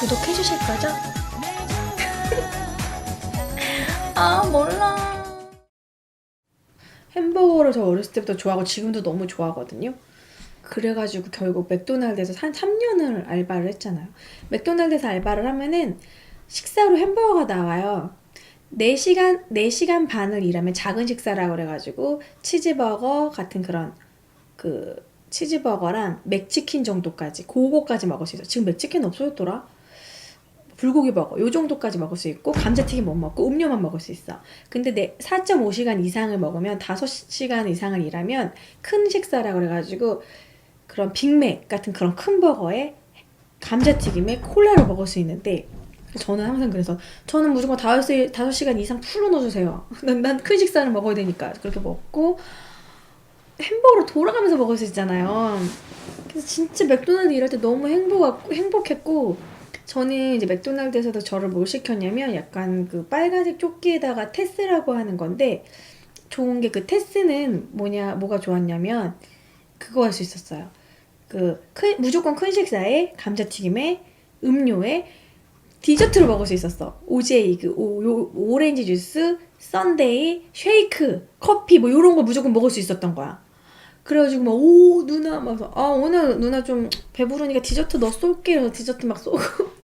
구독해 주실 거죠? 아 몰라. 햄버거를 저 어렸을 때부터 좋아하고 지금도 너무 좋아하거든요. 그래가지고 결국 맥도날드에서 한 3년을 알바를 했잖아요. 맥도날드에서 알바를 하면은 식사로 햄버거가 나와요. 4시간, 4시간 반을 일하면 작은 식사라고 그래가지고 치즈버거 같은 그런 그 치즈버거랑 맥치킨 정도까지 그거까지 먹을 수 있어. 지금 맥치킨 없어졌더라. 불고기 버거 요 정도까지 먹을 수 있고 감자튀김 못 먹고 음료만 먹을 수 있어. 근데 내 4.5시간 이상을 먹으면 5시간 이상을 일하면 큰 식사라고 그래가지고 그런 빅맥 같은 그런 큰 버거에 감자튀김에 콜라를 먹을 수 있는데 저는 항상 그래서 저는 무조건 5시, 5시간 이상 풀어 넣어주세요. 난 큰 식사를 먹어야 되니까 그렇게 먹고 햄버거를 돌아가면서 먹을 수 있잖아요. 그래서 진짜 맥도날드 일할 때 너무 행복, 행복했고 저는 이제 맥도날드에서도 저를 뭘 시켰냐면 약간 그 빨간색 조끼에다가 테스라고 하는 건데 좋은 게 그 테스는 뭐냐 뭐가 좋았냐면 그거 할 수 있었어요. 그 큰, 무조건 큰 식사에 감자튀김에 음료에 디저트를 먹을 수 있었어. OJ 그 오, 요, 오렌지 주스, 썬데이, 쉐이크, 커피 뭐 이런 거 무조건 먹을 수 있었던 거야. 그래가지고 막 오 누나. 막아 오늘 누나 좀 배부르니까 디저트 너 쏠게. 그래서 디저트 막 쏘고.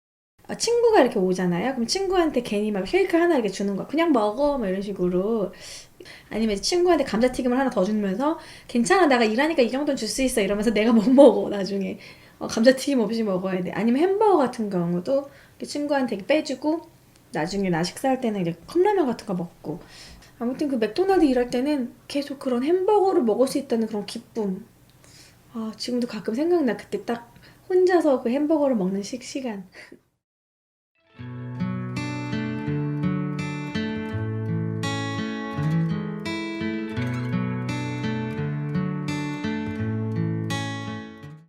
아, 친구가 이렇게 오잖아요. 그럼 친구한테 괜히 막 쉐이크 하나 이렇게 주는 거야. 그냥 먹어. 막 이런 식으로. 아니면 친구한테 감자튀김을 하나 더 주면서 괜찮아. 내가 일하니까 이 정도는 줄 수 있어. 이러면서 내가 못 먹어 나중에. 어, 감자튀김 없이 먹어야 돼. 아니면 햄버거 같은 경우도 친구한테 빼주고 나중에 나 식사할 때는 이제 컵라면 같은 거 먹고. 아무튼 그 맥도날드 일할 때는 계속 그런 햄버거를 먹을 수 있다는 그런 기쁨. 아 지금도 가끔 생각나. 그때 딱 혼자서 그 햄버거를 먹는 식 시간